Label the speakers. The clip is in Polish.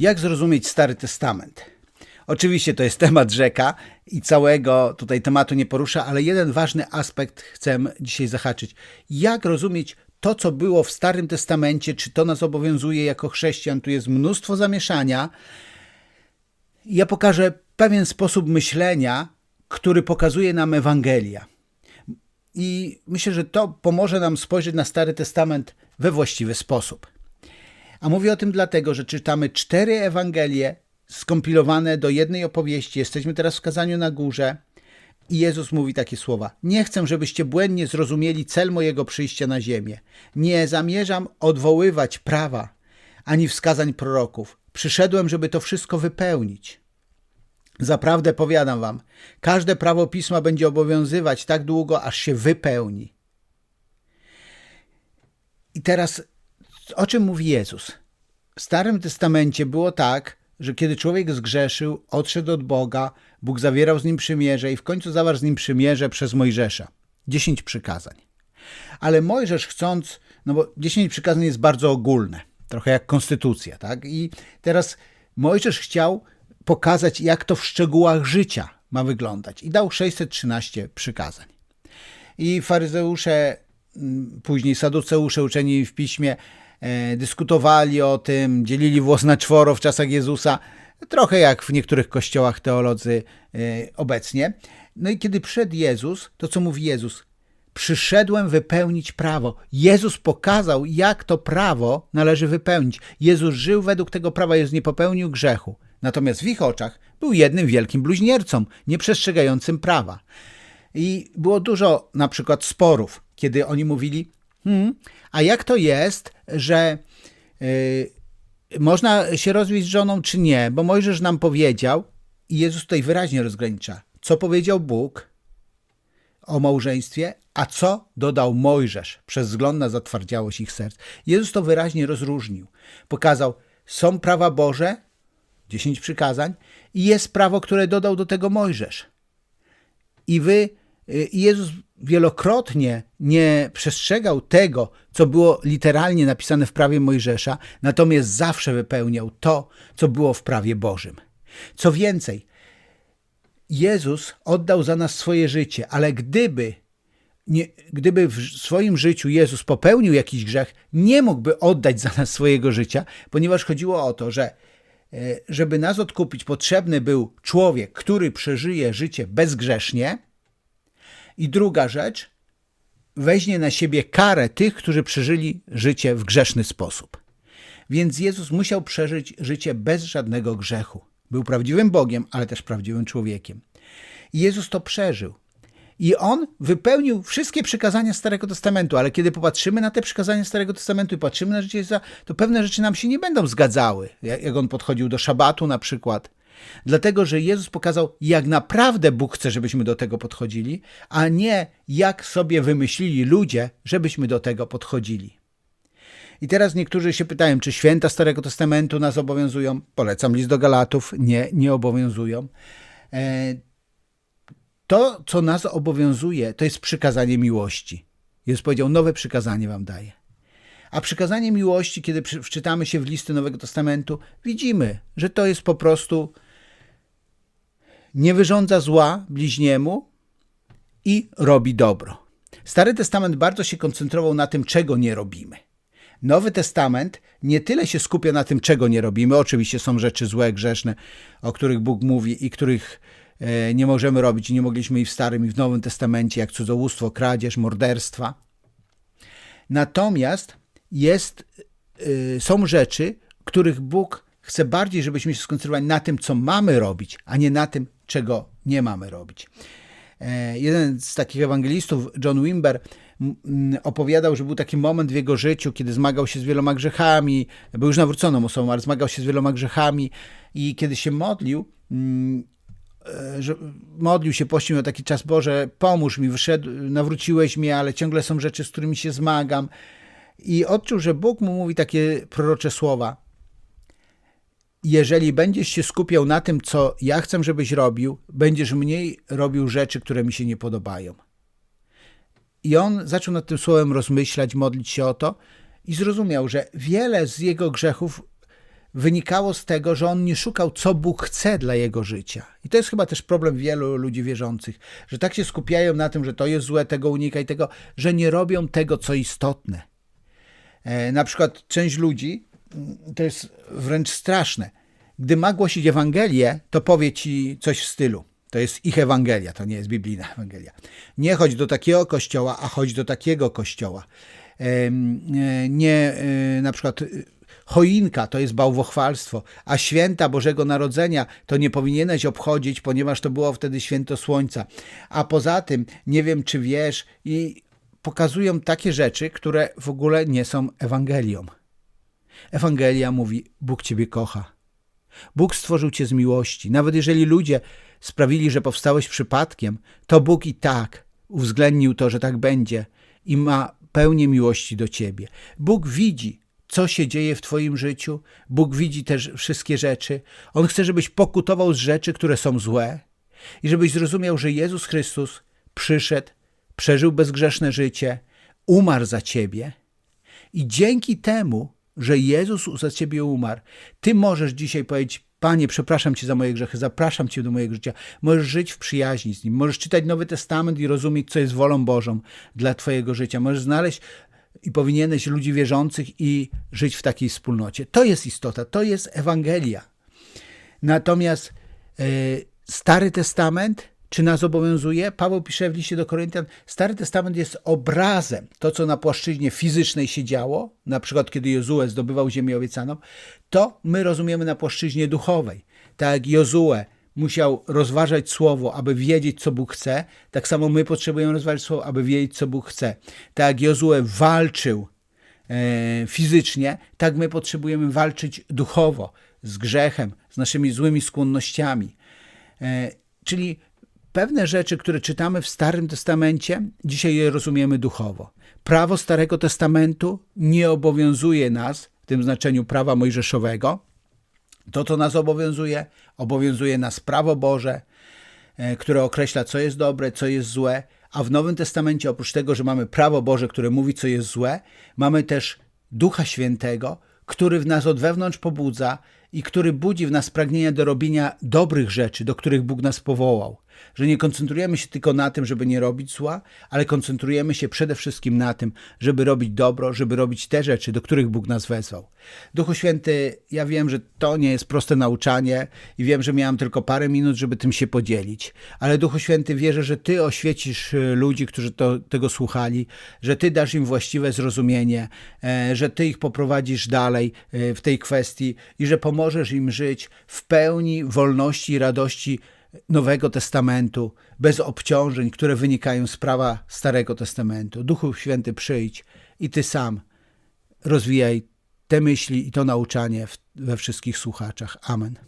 Speaker 1: Jak zrozumieć Stary Testament? Oczywiście to jest temat rzeka i całego tutaj tematu nie porusza, ale jeden ważny aspekt chcę dzisiaj zahaczyć. Jak rozumieć to, co było w Starym Testamencie, czy to nas obowiązuje jako chrześcijan? Tu jest mnóstwo zamieszania. Ja pokażę pewien sposób myślenia, który pokazuje nam Ewangelia. I myślę, że to pomoże nam spojrzeć na Stary Testament we właściwy sposób. A mówię o tym dlatego, że czytamy cztery Ewangelie skompilowane do jednej opowieści. Jesteśmy teraz w kazaniu na górze i Jezus mówi takie słowa: Nie chcę, żebyście błędnie zrozumieli cel mojego przyjścia na ziemię. Nie zamierzam odwoływać prawa ani wskazań proroków. Przyszedłem, żeby to wszystko wypełnić. Zaprawdę powiadam wam, każde prawo pisma będzie obowiązywać tak długo, aż się wypełni. I teraz o czym mówi Jezus? W Starym Testamencie było tak, że kiedy człowiek zgrzeszył, odszedł od Boga, Bóg zawierał z nim przymierze i w końcu zawarł z nim przymierze przez Mojżesza. Dziesięć przykazań. Ale Mojżesz chcąc, no bo dziesięć przykazań jest bardzo ogólne, trochę jak konstytucja, tak? I teraz Mojżesz chciał pokazać, jak to w szczegółach życia ma wyglądać i dał 613 przykazań. I faryzeusze, mm, później saduceusze uczeni w piśmie dyskutowali o tym, dzielili włos na czworo w czasach Jezusa, trochę jak w niektórych kościołach teolodzy e, obecnie. No i kiedy przyszedł Jezus, to co mówi Jezus? Przyszedłem wypełnić prawo. Jezus pokazał, jak to prawo należy wypełnić. Jezus żył według tego prawa, Jezus nie popełnił grzechu. Natomiast w ich oczach był jednym wielkim bluźniercą, nieprzestrzegającym prawa. I było dużo na przykład sporów, kiedy oni mówili, Hmm. A jak to jest, że y, można się rozwieść z żoną, czy nie? Bo Mojżesz nam powiedział, i Jezus tutaj wyraźnie rozgranicza, co powiedział Bóg o małżeństwie, a co dodał Mojżesz przez wzgląd na zatwardziałość ich serc. Jezus to wyraźnie rozróżnił. Pokazał, są prawa Boże, dziesięć przykazań, i jest prawo, które dodał do tego Mojżesz. I wy, y, Jezus wielokrotnie nie przestrzegał tego, co było literalnie napisane w prawie Mojżesza, natomiast zawsze wypełniał to, co było w prawie Bożym. Co więcej, Jezus oddał za nas swoje życie, ale gdyby nie, gdyby w swoim życiu Jezus popełnił jakiś grzech, nie mógłby oddać za nas swojego życia, ponieważ chodziło o to, że e, żeby nas odkupić, potrzebny był człowiek, który przeżyje życie bezgrzesznie, i druga rzecz, weźmie na siebie karę tych, którzy przeżyli życie w grzeszny sposób. Więc Jezus musiał przeżyć życie bez żadnego grzechu. Był prawdziwym Bogiem, ale też prawdziwym człowiekiem. I Jezus to przeżył. I on wypełnił wszystkie przykazania Starego Testamentu, ale kiedy popatrzymy na te przykazania Starego Testamentu i patrzymy na życie Jezusa, to pewne rzeczy nam się nie będą zgadzały. Jak on podchodził do szabatu na przykład, Dlatego, że Jezus pokazał, jak naprawdę Bóg chce, żebyśmy do tego podchodzili, a nie jak sobie wymyślili ludzie, żebyśmy do tego podchodzili. I teraz niektórzy się pytają, czy święta Starego Testamentu nas obowiązują? Polecam list do Galatów. Nie, nie obowiązują. E, to, co nas obowiązuje, to jest przykazanie miłości. Jezus powiedział, nowe przykazanie wam daję. A przykazanie miłości, kiedy wczytamy się w listy Nowego Testamentu, widzimy, że to jest po prostu nie wyrządza zła bliźniemu i robi dobro. Stary Testament bardzo się koncentrował na tym, czego nie robimy. Nowy Testament nie tyle się skupia na tym, czego nie robimy. Oczywiście są rzeczy złe, grzeszne, o których Bóg mówi i których e, nie możemy robić nie mogliśmy i w Starym, i w Nowym Testamencie, jak cudzołóstwo, kradzież, morderstwa. Natomiast jest, e, są rzeczy, których Bóg chce bardziej, żebyśmy się skoncentrowali na tym, co mamy robić, a nie na tym, czego nie mamy robić. E, jeden z takich ewangelistów, John Wimber, opowiadał, że był taki moment w jego życiu, kiedy zmagał się z wieloma grzechami, był już nawróconą osobą, ale zmagał się z wieloma grzechami i kiedy się modlił, e, że modlił się, pościł taki czas, Boże, pomóż mi, wyszedł, nawróciłeś mnie, ale ciągle są rzeczy, z którymi się zmagam. I odczuł, że Bóg mu mówi takie prorocze słowa jeżeli będziesz się skupiał na tym, co ja chcę, żebyś robił, będziesz mniej robił rzeczy, które mi się nie podobają. I on zaczął nad tym słowem rozmyślać, modlić się o to i zrozumiał, że wiele z jego grzechów wynikało z tego, że on nie szukał, co Bóg chce dla jego życia. I to jest chyba też problem wielu ludzi wierzących, że tak się skupiają na tym, że to jest złe, tego unikaj, tego, że nie robią tego, co istotne. E, na przykład część ludzi, to jest wręcz straszne, gdy ma głosić Ewangelię, to powie ci coś w stylu. To jest ich Ewangelia, to nie jest biblijna Ewangelia. Nie chodź do takiego kościoła, a chodź do takiego kościoła. E, nie, e, na przykład choinka to jest bałwochwalstwo, a święta Bożego Narodzenia to nie powinieneś obchodzić, ponieważ to było wtedy święto słońca. A poza tym, nie wiem czy wiesz, i pokazują takie rzeczy, które w ogóle nie są Ewangelią. Ewangelia mówi: Bóg Ciebie kocha. Bóg stworzył Cię z miłości. Nawet jeżeli ludzie sprawili, że powstałeś przypadkiem, to Bóg i tak uwzględnił to, że tak będzie i ma pełnię miłości do Ciebie. Bóg widzi, co się dzieje w Twoim życiu. Bóg widzi też wszystkie rzeczy. On chce, żebyś pokutował z rzeczy, które są złe i żebyś zrozumiał, że Jezus Chrystus przyszedł, przeżył bezgrzeszne życie, umarł za Ciebie i dzięki temu, że Jezus za Ciebie umarł, Ty możesz dzisiaj powiedzieć, Panie, przepraszam Cię za moje grzechy, zapraszam Cię do mojego życia. Możesz żyć w przyjaźni z Nim, możesz czytać Nowy Testament i rozumieć, co jest wolą Bożą dla Twojego życia. Możesz znaleźć i powinieneś ludzi wierzących i żyć w takiej wspólnocie. To jest istota, to jest Ewangelia. Natomiast e, Stary Testament, czy nas obowiązuje? Paweł pisze w liście do Koryntian, Stary Testament jest obrazem. To, co na płaszczyźnie fizycznej się działo, na przykład kiedy Jozue zdobywał ziemię obiecaną, to my rozumiemy na płaszczyźnie duchowej. Tak jak Jozue musiał rozważać słowo, aby wiedzieć, co Bóg chce, tak samo my potrzebujemy rozważać słowo, aby wiedzieć, co Bóg chce. Tak jak Jozue walczył e, fizycznie, tak my potrzebujemy walczyć duchowo, z grzechem, z naszymi złymi skłonnościami. E, czyli pewne rzeczy, które czytamy w Starym Testamencie, dzisiaj je rozumiemy duchowo. Prawo Starego Testamentu nie obowiązuje nas w tym znaczeniu prawa mojżeszowego, to, co nas obowiązuje, obowiązuje nas prawo Boże, e, które określa, co jest dobre, co jest złe, a w Nowym Testamencie, oprócz tego, że mamy prawo Boże, które mówi, co jest złe, mamy też Ducha Świętego, który w nas od wewnątrz pobudza i który budzi w nas pragnienia do robienia dobrych rzeczy, do których Bóg nas powołał. Że nie koncentrujemy się tylko na tym, żeby nie robić zła, ale koncentrujemy się przede wszystkim na tym, żeby robić dobro, żeby robić te rzeczy, do których Bóg nas wezwał. Duchu Święty, ja wiem, że to nie jest proste nauczanie i wiem, że miałem tylko parę minut, żeby tym się podzielić, ale Duchu Święty wierzę, że Ty oświecisz e, ludzi, którzy to, tego słuchali, że Ty dasz im właściwe zrozumienie, e, że Ty ich poprowadzisz dalej e, w tej kwestii i że pomożesz im żyć w pełni wolności i radości Nowego Testamentu, bez obciążeń, które wynikają z prawa Starego Testamentu. Duchu Święty, przyjdź i Ty sam rozwijaj te myśli i to nauczanie we wszystkich słuchaczach. Amen.